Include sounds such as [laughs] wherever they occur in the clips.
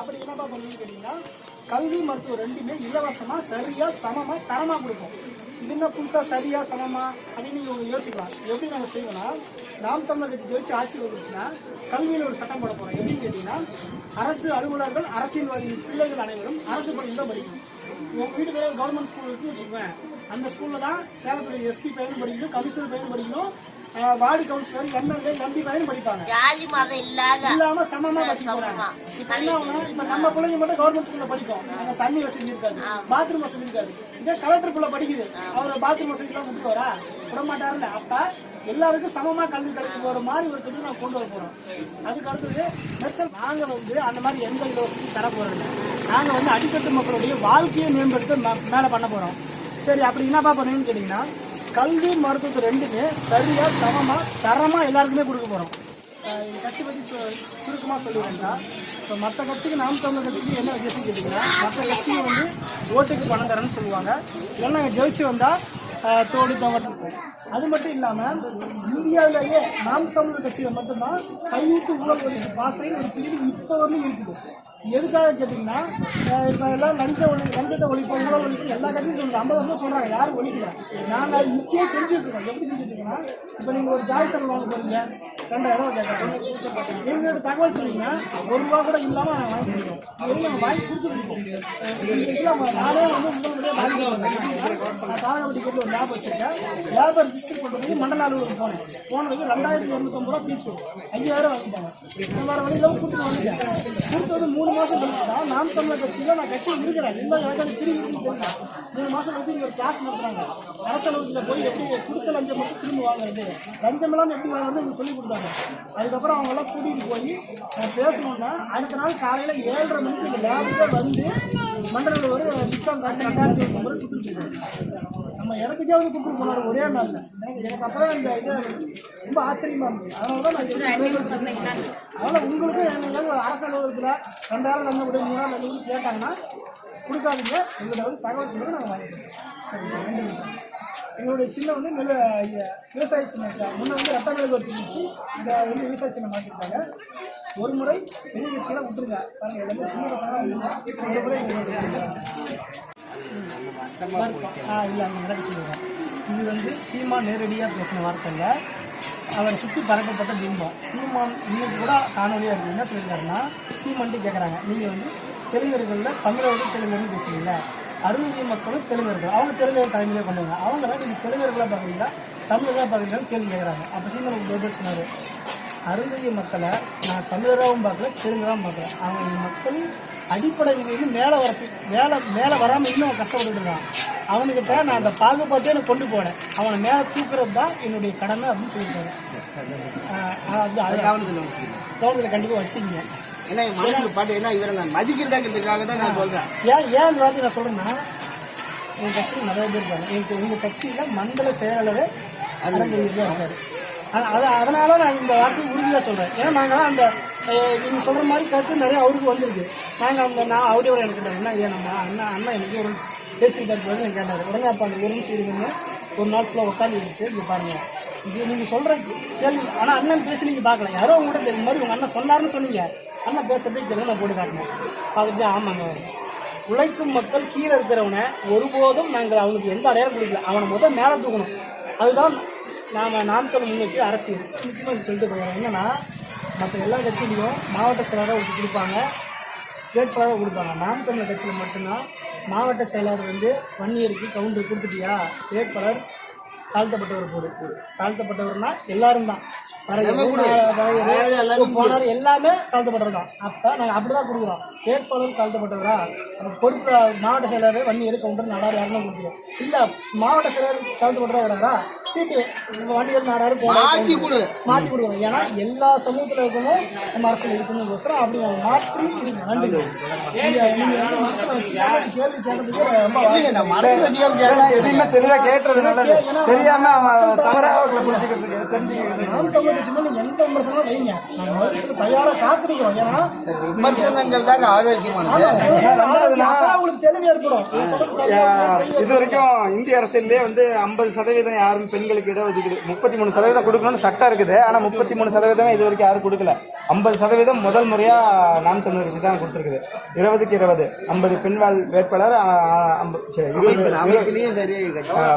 அப்படி என்னப்பா பண்ணுவீங்கன்னு கேட்டீங்கன்னா கல்வி மருத்துவம் ரெண்டுமே இலவசமா சரியா சமமா தரமா கொடுப்போம் இது என்ன புதுசா சரியா சமமா அப்படின்னு நீங்க யோசிக்கலாம். எப்படி நாங்க செய்வோம்னா நாம் தமிழர் கட்சி ஜெயிச்சு ஆட்சி வந்துச்சுன்னா கல்வியில ஒரு சட்டம் போட போறோம். எப்படின்னு கேட்டீங்கன்னா அரசு அலுவலர்கள் அரசியல்வாதி பிள்ளைகள் அனைவரும் அரசு பள்ளியில் தான் படிக்கணும். உங்க வீட்டு கவர்மெண்ட் ஸ்கூல் இருக்குன்னு வச்சுக்கோங்க அந்த ஸ்கூல்ல தான் சேலத்துடைய எஸ்பி பையனும் படிக்கணும் கமிஷனர் பையனும் படிக்கணும் வார்டு கவுன்சிலர் எம்எல்ஏ எம்பி பையனும் படிப்பாங்க. ஜாதி மதம் இல்லாத இல்லாம சமமா படிக்க போறாங்க. சமமா. இப்ப என்ன இப்ப நம்ம பிள்ளைங்க மட்டும் கவர்மெண்ட் ஸ்கூல்ல படிக்கும். அங்க தண்ணி வசதி இருக்காது. பாத்ரூம் வசதி இருக்காது. இதே கலெக்டர் புள்ள படிக்குது. அவர் பாத்ரூம் வசதி எல்லாம் விட்டு வரா? விட மாட்டாருல்ல அப்ப எல்லாருக்கும் சமமா கல்வி கிடைக்க போற மாதிரி ஒரு திட்டம் நான் கொண்டு வர போறோம். அதுக்கு அடுத்தது மெர்சல் நாங்க வந்து அந்த மாதிரி எந்த யோசனையும் தர போறது. நாங்க வந்து அடித்தட்டு மக்களுடைய வாழ்க்கையை மேம்படுத்த மேல பண்ண போறோம். சரி அப்படி என்னப்பா பண்ணுவீங்கன்னு கேட்டீங்கன்னா கல்வி மருத்துவத்தை ரெண்டுமே சரியா சமமா தரமா எல்லாருக்குமே கொடுக்க போறோம். கட்சி பத்தி சு- சுருக்கமா இப்போ மற்ற கட்சிக்கு நாம் தமிழர் கட்சிக்கு என்ன வித்தியாசம் கேட்டீங்கன்னா மற்ற கட்சியை வந்து ஓட்டுக்கு பணம் தரேன்னு சொல்லுவாங்க. ஏன்னா நாங்கள் ஜெயிச்சு வந்தா தோடி தவட்டம் இருக்கும். அது மட்டும் இல்லாம இந்தியாவிலேயே நாம் தமிழர் கட்சியில மட்டும்தான் கையூட்டு ஊழல் ஒழிப்பு பாசறை ஒரு பிரிவு இப்போ வந்து இருக்குது. எதுக்காக கேட்டிங்கன்னா இப்போ எல்லாம் லஞ்ச ஒழி லஞ்சத்தை ஒழிப்போம் ஊழல் ஒழிப்பு எல்லா கட்சியும் சொல்லுங்க. ஐம்பது வருஷம் சொல்கிறாங்க யாரும் ஒழிக்கல. நாங்கள் அது முக்கியம் செஞ்சுட்டு எப்படி செஞ்சுட்டு இப்போ நீங்கள் ஒரு ஜாய் செலவு வாங்க போகிறீங்க ரெண்டாயிரம் ரூபா கேட்கறோம் எங்களோட தகவல் சொன்னீங்கன்னா ஒரு ரூபா கூட இல்லாமல் நாங்கள் வாங்கி கொடுக்குறோம் அது நாங்கள் வாங்கி கொடுத்துருக்கோம் இதெல்லாம் நானே வந்து உங்களுடைய வாங்கி நான் தாகவட்டி கேட்டு ஒரு லேப் வச்சுருக்கேன். லேபர் ரிஜிஸ்டர் பண்ணுறதுக்கு மண்டல அலுவலகம் போனேன். போனதுக்கு ரெண்டாயிரத்தி இரநூத்தம்பது ரூபா ஃபீஸ் ஐயாயிரம் வாங்கிட்டாங்க. வேறு வழியில் கொடுத்துட்டு வந்துட்டேன். கொடுத்தது மூணு மாசம் கழிச்சு தான் நாம் தமிழர் கட்சியில் நான் கட்சியில் இருக்கிறேன் இந்த எனக்கு அது திரும்பி தெரியல. மூணு மாசம் கழிச்சு இங்கே ஒரு கிளாஸ் நடத்துறாங்க. அரசு அலுவலகத்தில் போய் எப்படி கொடுத்த லஞ்சம் மட்டும் திரும்பி வாங்குறது? லஞ்சம் எல்லாம் எப்படி வாங்குறது சொல்லி கொடுத்தாங்க. அதுக்கப்புறம் அவங்க எல்லாம் கூட்டிகிட்டு போய் நான் பேசணுன்னா அடுத்த நாள் காலையில் ஏழரை மணிக்கு இந்த லேபுக்கே வந்து மண்டலில் ஒரு டிஸ்கவுண்ட் காசு ரெண்டாயிரத்தி ஐநூறு கொடுத்துருக்காங்க. நம்ம இடத்துக்கே வந்து கொடுத்துட்டு போனார். ஒரே நாள்ல. எனக்கு எனக்கு அப்பதான் இந்த இது ரொம்ப ஆச்சரியமா இருந்துச்சு அதனால தான் நான் சொன்னேன் அதனால உங்களுக்கும் எனக்கு ஒரு அரசு அலுவலகத்தில் ரெண்டாயிரம் லஞ்சம் கூட மூணாயிரம் லஞ்சம் கூட கேட்டாங்கன்னா கொடுக்காதீங்க. எங்கள்கிட்ட வந்து தகவல் சொல்லுங்க நாங்கள் வாங்கிக்கிறோம். எங்களுடைய சின்ன வந்து நெல் விவசாய சின்னம் முன்ன வந்து ரத்த மிளகு வச்சுருந்துச்சு இந்த வந்து விவசாய சின்னம் மாற்றிருக்காங்க ஒரு முறை பெரிய கட்சிகளை விட்டுருங்க. பாருங்க எல்லாமே சின்ன பசங்க ஒரு முறை இல்லை அந்த நடக்க சொல்லுவேன் இது வந்து சீமான் நேரடியாக பேசின வார்த்தை இல்லை அவரை சுற்றி பறக்கப்பட்ட பிம்பம். சீமான் இன்னைக்கு கூட காணொலியாக இருக்கு. என்ன சொல்லியிருக்காருன்னா சீமான்ட்டு கேட்குறாங்க நீங்கள் வந்து தெலுங்கர்களில் தமிழர்கள் தெலுங்கர்னு பேசுறீங்க. அறுபது மக்களும் தெலுங்கர்கள். அவங்க தெலுங்கர் தலைமையிலே பண்ணுவாங்க அவங்கள நீங்கள் தெலுங்கர்களாக பார்க்குறீங்களா? தமிழர்களாக பார்க்குறீங்களான்னு கேள்வி கேட்குறாங்க அப்போ சீமான் பதில் சொன்னார். அருந்ததிய மக்களை நான் தமிழராகவும் பார்க்கல தெலுங்கராகவும் பார்க்கல. அவங்க மக்கள் அடிப்படை வந்து மேலே வரத்து மேலே மேலே வராமல் இன்னும் கஷ்டப்பட்டுட்டு இருக்கான். அவனுக்கிட்ட நான் அந்த பாகுபாட்டே எனக்கு கொண்டு போனேன். அவனை மேலே தூக்குறது தான் என்னுடைய கடமை அப்படின்னு சொல்லியிருக்காரு ஆஹ் அது அது கவனத்தில் வச்சுக்கிறேன் கவனத்தில் கண்டிப்பாக வச்சுங்க ஏன்னா மனசுல பாட்டு ஏன்னா இவரை நான் மதிக்கிறதாங்கிறதுக்காக தான் நான் சொல்றேன். ஏன் ஏன் இந்த வார்த்தை நான் சொல்கிறேன்னா என் கட்சியில் நிறைய பேர் இருக்காங்க. எனக்கு உங்கள் கட்சியில் மண்டல செயலாளர் அருந்ததியர் தான் இருக்காரு. அது அது- அதனால நான் இந்த வார்த்தையை உறுதியாக சொல்கிறேன் ஏன்னா நாங்கள் அந்த நீங்கள் சொல்கிற மாதிரி கருத்து நிறைய அவருக்கு வந்திருக்கு. நாங்கள் அந்த நான் அவரே ஒரு எனக்கு என்ன ஏன் நம்ம அண்ணா அண்ணா எனக்கு ஒரு பேசிக்கிட்டார் போது எனக்கு கேட்டார். உடனே அப்போ அந்த ஒரு நிமிஷம் ஒரு நாள் ஃபுல்லாக உட்காந்து இருக்கு. இங்கே பாருங்க. இது நீங்கள் சொல்கிற கேள்வி ஆனால் அண்ணன் பேசி நீங்கள் பார்க்கல. யாரோ உங்கள்கிட்ட இந்த மாதிரி உங்கள் அண்ணன் சொன்னார்னு சொன்னீங்க. அண்ணன் பேசுறதுக்கு கேள்வி நான் போட்டு காட்டினேன். அதுக்கு ஆமாங்க. உழைக்கும் மக்கள் கீழே இருக்கிறவனை ஒருபோதும் நாங்கள் அவனுக்கு எந்த அடையாளம் கொடுக்கல. அவனை முதல் மேலே தூக்கணும். அதுதான் நாம் நாமக்கல் முன்னிட்டு அரசியல். முக்கியமாக சொல்லிட்டு போகிறோம் என்னன்னா மற்ற எல்லா கட்சியிலையும் மாவட்ட செயலாளராக ஒருத்தர் கொடுப்பாங்க. வேட்பாளராக கொடுப்பாங்க. நாம் தமிழர் கட்சியில் மட்டும்தான் மாவட்ட செயலாளர் வந்து ஒன் இயருக்கு கவுண்டர் கொடுத்துட்டியா? வேட்பாளர் தாழ்த்தப்பட்டவர் போடு. தாழ்த்தப்பட்டவர்னா எல்லாரும் தான். போனார் எல்லாமே தாழ்த்தப்பட்டவர் தான். அப்போ நாங்கள் அப்படி தான் கொடுக்குறோம். வேட்பாளர் தாழ்த்தப்பட்டவரா? அப்ப பொறுப்பு மாவட்ட செயலாளர் எடுக்க கவுண்டர் நாடாறு யாருன்னு கொடுக்குறோம் இல்லை மாவட்ட செயலர் தாழ்த்தப்பட்டவரா சீட்டு வண்டியர் நாடாறு மாத்தி கொடு. மாற்றி கொடுக்குறோம் ஏன்னா எல்லா சமூகத்தில் இருக்கணும் நம்ம அரசியல் இருக்கணுங்கிறோம் அப்படி மாற்றி நன்றி கேள்வி கேட்டதுக்கு ரொம்ப எதுவுமே தெரியாம அவன் தவறாக புரிஞ்சுக்கிறதுக்கு தெரிஞ்சுக்கிறது நாம் தமிழ் கட்சி மேல எந்த விமர்சனமும் வைங்க நான் மறுக்கிற கொடுக்கறதுக்கு தயாரா காத்திருக்கிறோம் ஏன்னா விமர்சனங்கள் தாங்க ஆரோக்கியமானது அப்பதான் உங்களுக்கு தெளிவு ஏற்படும் நீ சொல்றது சரியா? இது வரைக்கும் இந்திய அரசியலே வந்து ஐம்பது சதவீதம் யாரும் பெண்களுக்கு இடஒதுக்கீடு முப்பத்தி மூணு சதவீதம் கொடுக்கணும்னு சட்டம் இருக்குது. ஆனா முப்பத்தி மூணு சதவீதம் இது வரைக்கும் யாரும் கொடுக்கல. ஐம்பது சதவீதம் முதல் முறையா நாம் தமிழர் கட்சி தான் கொடுத்துருக்குது. இருபதுக்கு இருபது. ஐம்பது பெண்வாழ் வேட்பாளர்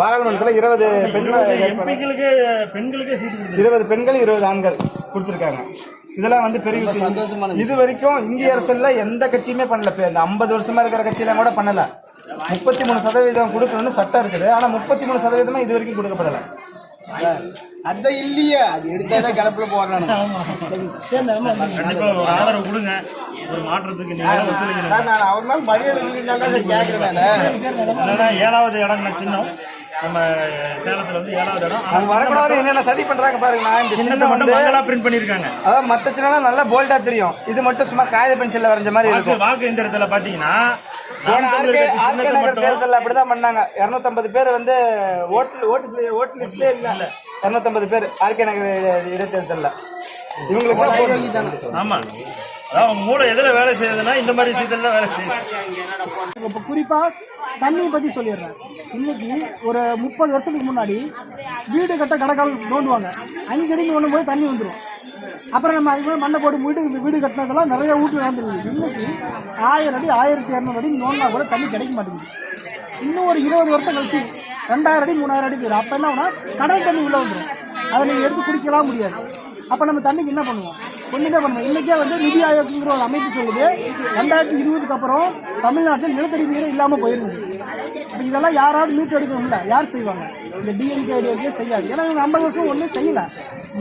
பாராளுமன்றத்துல இருபது பெண்களுக்கே இருபது பெண்கள் இருபது ஆண்கள் கொடுத்துருக்காங்க. இதெல்லாம் வந்து பெரிய விஷயம். இது வரைக்கும் இந்திய அரசுல எந்த கட்சியுமே பண்ணல. இப்ப இந்த ஐம்பது வருஷமா இருக்கிற கட்சியெல்லாம் கூட பண்ணல. முப்பத்தி மூணு சதவீதம் கொடுக்கணும்னு சட்டம் இருக்குது. ஆனா முப்பத்தி மூணு சதவீதமா இது வரைக்கும் கொடுக்கப்படல. அதான் இல்லையே. அது எடுத்தாதான் [laughs] கிளப்புல கண்டிப்பா ஒரு ஆதரவு கொடுங்க. ஒரு மாற்றத்துக்கு சார் நான் அவர் மேல மரியாதை இருக்கிறதுனால தான் சார் கேட்கிறேன் ஏழாவது இடம்னா சின்னம். நம்ம சேலத்துல வந்து ஏழாவது இடம். ஆனா அவங்க வரக்கூடாது என்னென்ன சதி பண்றாங்க பாருங்க. நான் இந்த சின்னத்தை சின்னம் மட்டும் வந்து மங்களா பிரிண்ட் பண்ணிருக்காங்க. அதாவது மத்த சின்னம் நல்லா போல்டா தெரியும். இது மட்டும் சும்மா காகித பென்சில்ல வரைஞ்ச மாதிரி இருக்கும். வாக்கு எந்திரத்துல பாத்தீங்கன்னா போன நாம் ஆர்கே நகர் தேர்தலில் அப்படிதான் பண்ணாங்க. 250 பேர் வந்து ஓட்டு ஓட்டு ஓட்டு லிஸ்ட்லயே இல்ல. 250 பேர் ஆர்கே நகர் இட- இடைத்தேர்தல்ல. இவங்களுக்கு ஆமா. அதாவது மூளை எதுல வேலை செய்யுதுன்னா இந்த மாதிரி விஷயத்துல வேலை செய்யுது. இப்போ குறிப்பா தண்ணியை பத்தி சொல்லிடுறேன். இன்னைக்கு ஒரு முப்பது வருஷத்துக்கு முன்னாடி வீடு கட்ட கடைக்கால் நோண்டுவாங்க அஞ்சு அடிக்கு போது தண்ணி வந்துடும் அப்புறம் நம்ம அதுக்கு மண்ணை போட்டு வீடு வீடு கட்டினதெல்லாம் நிறைய வீட்டு நடந்துருக்குது. இன்னைக்கு ஆயிரம் அடி ஆயிரத்தி இரநூறு அடி நோண்டா கூட தண்ணி கிடைக்க மாட்டேங்குது. இன்னும் ஒரு இருபது வருஷம் கழிச்சு ரெண்டாயிரம் அடி மூணாயிரம் அடி போயிடும். அப்போ என்ன கடல் தண்ணி உள்ள வந்துடும் அதை நீங்கள் எடுத்து குடிக்கலாம் முடியாது. அப்போ நம்ம தண்ணிக்கு என்ன பண்ணுவோம்? ஒன்றுமே பண்ணுவோம் இன்றைக்கே வந்து நிதி ஆயோக்குங்கிற ஒரு அமைப்பு சொல்லுது. ரெண்டாயிரத்தி இருபதுக்கு அப்புறம் தமிழ்நாட்டில் நிலத்தடி நீரே இல்லாமல் போயிருந்தது. இப்போ இதெல்லாம் யாராவது மீட்டு எடுக்கணும்ல? யார் செய்வாங்க? இந்த டிஎம்கே செய்யாது. ஏன்னா இவங்க ஐம்பது வருஷம் ஒன்றும் செய்யலை.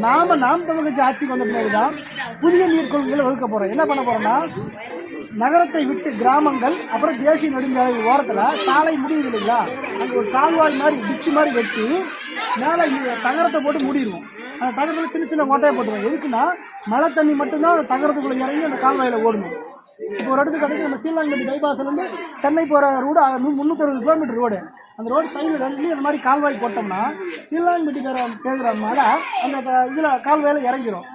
நாம் நாம் தமிழ்ச்சி ஆட்சிக்கு வந்த பிறகுதான் புதிய நீர் கொள்கைகளை வகுக்க போகிறோம் என்ன பண்ண போகிறோம்னா நகரத்தை விட்டு கிராமங்கள் அப்புறம் தேசிய நெடுஞ்சாலை ஓரத்தில் சாலை முடியுது இல்லைங்களா? அங்கே ஒரு கால்வாய் மாதிரி டிச்சு மாதிரி வெட்டி மேலே தகரத்தை போட்டு மூடிடுவோம். அந்த தகரத்தில் சின்ன சின்ன மொட்டையை போட்டுருவோம். எதுக்குன்னா மழை தண்ணி மட்டும்தான் அந்த தகரத்துக்குள்ளே இறங்கி அந்த கால்வாயில் ஓடணும். இப்போ ஒரு இடத்துக்கு கிடைக்கும் நம்ம சீலாங்கட்டி பைபாஸ்லேருந்து சென்னை போகிற ரோடு முந்நூற்றி அறுபது கிலோமீட்டர் ரோடு அந்த ரோடு சைடில் ரெண்டுலேயும் அந்த மாதிரி கால்வாய் போட்டோம்னா சீலாங்கட்டி பேசுகிற மழை அந்த இதில் கால்வாயில் இறங்கிடும்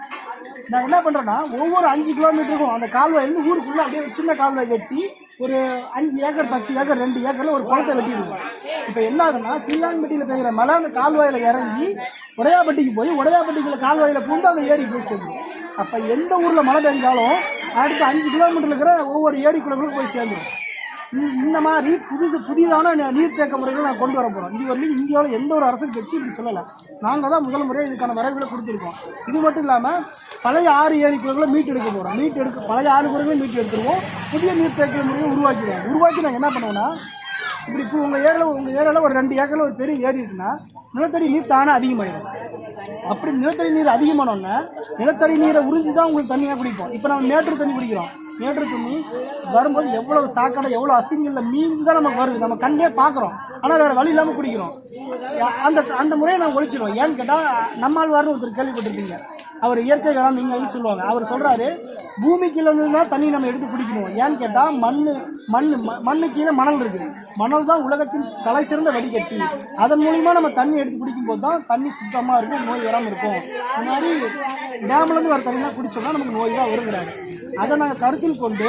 நான் என்ன பண்ணுறேன்னா ஒவ்வொரு அஞ்சு கிலோமீட்டருக்கும் அந்த கால்வாயிலேருந்து ஊருக்குள்ளே அப்படியே ஒரு சின்ன கால்வாய் வெட்டி ஒரு அஞ்சு ஏக்கர் பத்து ஏக்கர் ரெண்டு ஏக்கரில் ஒரு குளத்தை வெட்டிடுவோம். இப்போ என்ன ஆகுதுன்னா சீலாங்கட்டியில் பெய்கிற மழை அந்த கால்வாயில் இறங்கி உடையாப்பட்டிக்கு போய் உடையாப்பட்டிக்குள்ள கால்வாயில் பூந்து அந்த ஏரி போய் சேர்ந்துடும் அப்போ எந்த ஊரில் மழை பெஞ்சாலும் அடுத்த அஞ்சு கிலோமீட்டர் இருக்கிற ஒவ்வொரு ஏரிக்குள்ளங்களும் போய் சேர்ந்துடும் இந்த- இந்த மாதிரி புதுசு புதிதான நீர்த்தேக்க முறைகளை நான் கொண்டு வர போகிறோம் இது வரலையும் இந்தியாவில் எந்த ஒரு அரசு கட்சி இப்படி சொல்லலை. நாங்கள் தான் முதல் முறையாக இதுக்கான வரைவுகளை கொடுத்துருக்கோம். இது மட்டும் இல்லாமல் பழைய ஆறு ஏரி குளங்களை மீட்டு எடுக்க போகிறோம் மீட்டு எடுக்க பழைய ஆறு குறைகளை மீட்டு எடுத்துருவோம் புதிய நீர்த்தேக்க முறையை உருவாக்கிடுவோம். உருவாக்கி நாங்கள் என்ன பண்ணுவோம்னா இப்படி இப்போ உங்கள் ஏரியாவில் உங்கள் ஏரியாவில் ஒரு ரெண்டு ஏக்கரில் ஒரு பெரிய ஏரி இருக்குன்னா நிலத்தடி நீர் தானே அதிகமாயிடும். அப்படி நிலத்தடி நீர் அதிகமானோடனே நிலத்தடி நீரை உறிஞ்சி தான் உங்களுக்கு தண்ணியாக குடிப்போம். இப்போ நம்ம மேட்ரு தண்ணி குடிக்கிறோம். மேட்ரு தண்ணி வரும்போது எவ்வளவு சாக்கடை எவ்வளோ அசிங்கல்ல மீந்து தான் நமக்கு வருது. நம்ம கண்ணே பார்க்குறோம். ஆனால் வேறு வழி இல்லாமல் குடிக்கிறோம். அந்த அந்த முறையை நான் ஒழிச்சிடுவோம் ஏன்னு கேட்டால் நம்மால் நம்மாழ்வார்னு ஒருத்தர் கேள்விப்பட்டிருப்பீங்க. அவர் இயற்கை வேளாண் நீங்கள்னு சொல்லுவாங்க. அவர் சொல்றாரு பூமி கீழே தான் தண்ணி நம்ம எடுத்து குடிக்கணும். ஏன்னு கேட்டா மண் மண் மண்ணு கீழே மணல் இருக்குது. மணல் தான் உலகத்தின் தலை சிறந்த வடிகட்டி. அதன் மூலியமா நம்ம தண்ணி எடுத்து குடிக்கும் போது தான் தண்ணி சுத்தமா இருக்கும் நோய் வராமல் இருக்கும். இந்த மாதிரி டேம்ல இருந்து வர தண்ணி குடிச்சோம்னா நமக்கு நோய் தான் வருங்கிறாரு. அதை நாங்கள் கருத்தில் கொண்டு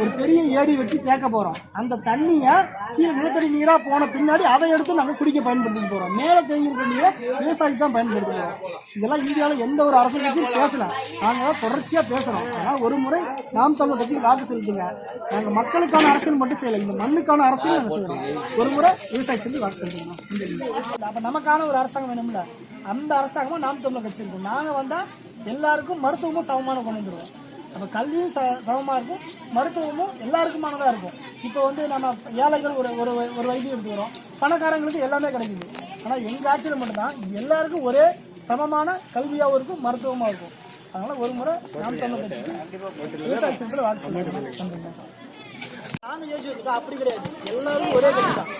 ஒரு பெரிய ஏரி வெட்டி தேக்க போகிறோம் அந்த தண்ணியை கீழே நிலத்தடி நீராக போன பின்னாடி அதை எடுத்து நாங்கள் குடிக்க பயன்படுத்திக்க போகிறோம் மேலே தேங்கி நீரை விவசாயிக்கு தான் பயன்படுத்துகிறோம் இதெல்லாம் இந்தியாவில் எந்த ஒரு அரசு கட்சியும் பேசலை. நாங்கள் தொடர்ச்சியாக பேசுகிறோம் ஆனால் ஒரு முறை நாம் தமிழ் கட்சிக்கு வாக்கு செலுத்துங்க. நாங்கள் மக்களுக்கான அரசியல் மட்டும் செய்யலை. இந்த மண்ணுக்கான அரசியல் நாங்கள் செய்யறோம். ஒரு முறை விவசாயி சொல்லி வாக்கு செலுத்தணும் அப்போ நமக்கான ஒரு அரசாங்கம் வேணும்ல. அந்த அரசாங்கமும் நாம் தமிழ் கட்சி இருக்கும். நாங்கள் வந்தால் எல்லாருக்கும் மருத்துவமும் சமமான கொண்டு வந்துடுவோம் அப்போ கல்வியும் ச சமமாக இருக்கும். மருத்துவமும் எல்லாருக்குமானதாக இருக்கும். இப்போ வந்து நம்ம ஏழைகள் ஒரு ஒரு ஒரு வைத்தியம் எடுத்துக்கிறோம். பணக்காரங்களுக்கு எல்லாமே கிடைக்குது. ஆனால் எங்கள் ஆட்சியில் மட்டும்தான் எல்லாருக்கும் ஒரே சமமான கல்வியாகவும் இருக்கும் மருத்துவமாக இருக்கும். அதனால் ஒரு முறை நாம் தமிழ் கட்சிக்கு விவசாய சட்டத்தில் வாக்கு செலுத்தணும். நாங்க அப்படி கிடையாது. எல்லாரும் ஒரே கட்சி தான்.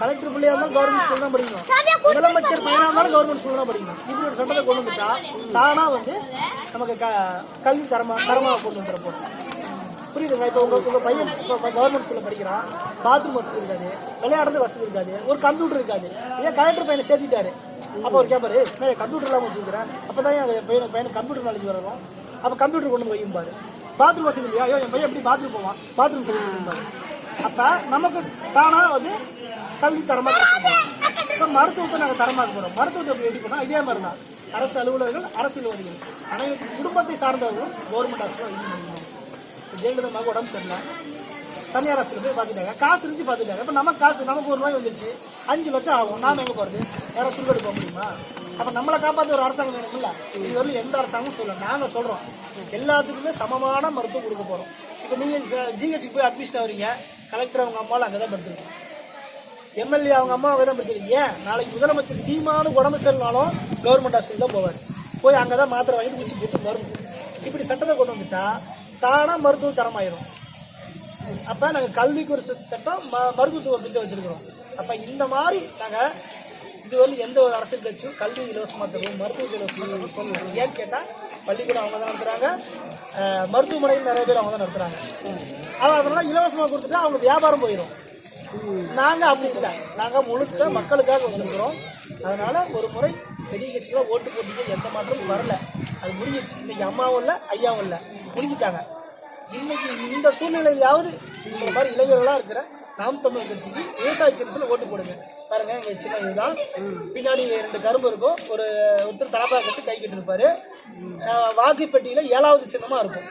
கலெக்டர் பிள்ளையா இருந்தாலும் கவர்மெண்ட் ஸ்கூல் தான் படிக்கணும். முதலமைச்சர் பையனா இருந்தாலும் கவர்மெண்ட் ஸ்கூல் தான் படிக்கணும். இப்படி ஒரு சட்டத்தை கொண்டு வந்துட்டா தானா வந்து நமக்கு க கல்வி தரமாக தரமாக கொண்டு வந்துட புரியுதுங்க இப்போ உங்கள் உங்கள் பையன் இப்போ கவர்மெண்ட் ஸ்கூலில் படிக்கிறான். பாத்ரூம் வசதி இருக்காது. விளையாடுறது வசதி இருக்காது. ஒரு கம்ப்யூட்டர் இருக்காது. ஏன் கலெக்டர் பையனை சேர்த்திட்டாரு? அப்போ ஒரு கேட்பாரு நான் கம்ப்யூட்டர்லாம் வச்சுருக்கிறேன். அப்போ தான் என் பையனுக்கு பையனுக்கு கம்ப்யூட்டர் நாலேஜ் வரணும் அப்போ கம்ப்யூட்டர் கொண்டு வந்து வையும்பாரு. பாத்ரூம் வசதி இல்லையா? ஐயோ என் பையன் எப்படி பாத்ரூம் போவான்? பாத்ரூம் சரி வையும்பாரு அப்போ நமக்கு தானாக வந்து கல்வி தரமாக இப்போ மருத்துவத்தை நாங்கள் தரமாக போகிறோம் மருத்துவத்தை எப்படி எப்படி பண்ணால் இதே மாதிரி தான் அரசு அலுவலர்கள் அரசியல்வாதிகள் அனைவரும் குடும்பத்தை சார்ந்தவர்களும் கவர்மெண்ட் ஹாஸ்பிட்டல் ஜெயலலிதா மக உடம்பு சரியில்லை தனியார் ஹாஸ்பிட்டல் போய் பார்த்துட்டாங்க காசு இருந்துச்சு பார்த்துட்டாங்க இப்போ நமக்கு காசு நமக்கு ஒரு ரூபாய் வந்துருச்சு அஞ்சு லட்சம் ஆகும் நாம எங்கே போகிறது யாரும் சுடுகாடு போக முடியுமா அப்போ நம்மளை காப்பாற்ற ஒரு அரசாங்கம் வேணும்ல இது வரலும் எந்த அரசாங்கமும் சொல்லல நாங்கள் சொல்கிறோம் எல்லாத்துக்குமே சமமான மருத்துவம் கொடுக்க போகிறோம் இப்போ நீங்கள் ஜிஹெச்சுக்கு போய் அட்மிஷன் ஆகுறீங்க கலெக்டர் அவங்க அம்மாவில் அங்கே தான் படுத்துருக்கோம் எம்எல்ஏ அவங்க அம்மாவை தான் படிச்சிருக்கு. ஏன்? நாளைக்கு முதலமைச்சர் சீமானு உடம்பு சரினாலும் கவர்மெண்ட் ஹாஸ்பிட்டல் தான் போவார். போய் அங்கே தான் மாத்திரை வாங்கிட்டு ஊசி போட்டு மருந்து இப்படி சட்டத்தை கொண்டு வந்துட்டா தானாக மருத்துவ தரமாயிரும். அப்போ நாங்கள் கல்விக்கு ஒரு சட்டம் திட்டம் ம மருத்துவத்துக்கு ஒரு திட்டம் வச்சுருக்கிறோம். அப்போ இந்த மாதிரி நாங்கள் இது வந்து எந்த ஒரு அரசு கட்சியும் கல்வி இலவசமாக தருவோம் மருத்துவ இலவசமாக சொல்லுவோம். ஏன்னு கேட்டால் பள்ளிக்கூடம் அவங்க தான் நடத்துகிறாங்க மருத்துவமனையில் நிறைய பேர் அவங்க தான் நடத்துகிறாங்க ஆனால் அதனால இலவசமாக கொடுத்துட்டா அவங்க வியாபாரம் போயிடும் நாங்கள் அப்படி இல்லை நாங்கள் முழுக்க மக்களுக்காக வந்திருக்கிறோம். அதனால் ஒரு முறை பெரிய கட்சிகளாக ஓட்டு போட்டிக்கு எந்த மாற்றமும் வரல. அது முடிஞ்சிருச்சு. இன்னைக்கு அம்மாவும் இல்லை ஐயாவும் இல்லை. முடிஞ்சிட்டாங்க. இன்னைக்கு இந்த சூழ்நிலையிலாவது இந்த மாதிரி இளைஞர்களாக இருக்கிற நாம் தமிழ் கட்சிக்கு விவசாய சின்னத்தில் ஓட்டு போடுங்க. பாருங்க எங்க சின்ன இதுதான். பின்னாடி ரெண்டு கரும்பு இருக்கும். ஒரு ஒருத்தர் தலப்பா கட்சி கை கட்டிருப்பாரு. வாக்குப்பெட்டியில ஏழாவது சின்னமா இருக்கும்.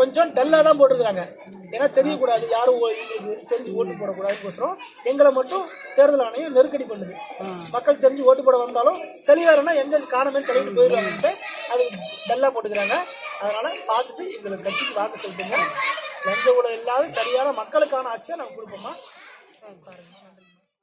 கொஞ்சம் டல்லா தான் போட்டிருக்காங்க. ஏன்னா தெரியக்கூடாது. யாரும் ஓ- இவங்களுக்கு தெரிஞ்சு ஓட்டு போடக்கூடாதுக்கோசரம் எங்களை மட்டும் தேர்தல் ஆணையம் நெருக்கடி பண்ணுது. மக்கள் தெரிஞ்சு ஓட்டு போட வந்தாலும் தெளிவாருன்னா எங்க காணமே தெளிவிட்டு போயிடுவாங்கன்ட்டு அது டல்லா போட்டுக்கிறாங்க. அதனால பார்த்துட்டு எங்களுக்கு கட்சிக்கு வாக்கு செலுத்துங்க. லஞ்ச ஊழல் இல்லாத சரியான மக்களுக்கான ஆட்சியை நாங்கள் கொடுப்போமா? பாருங்க.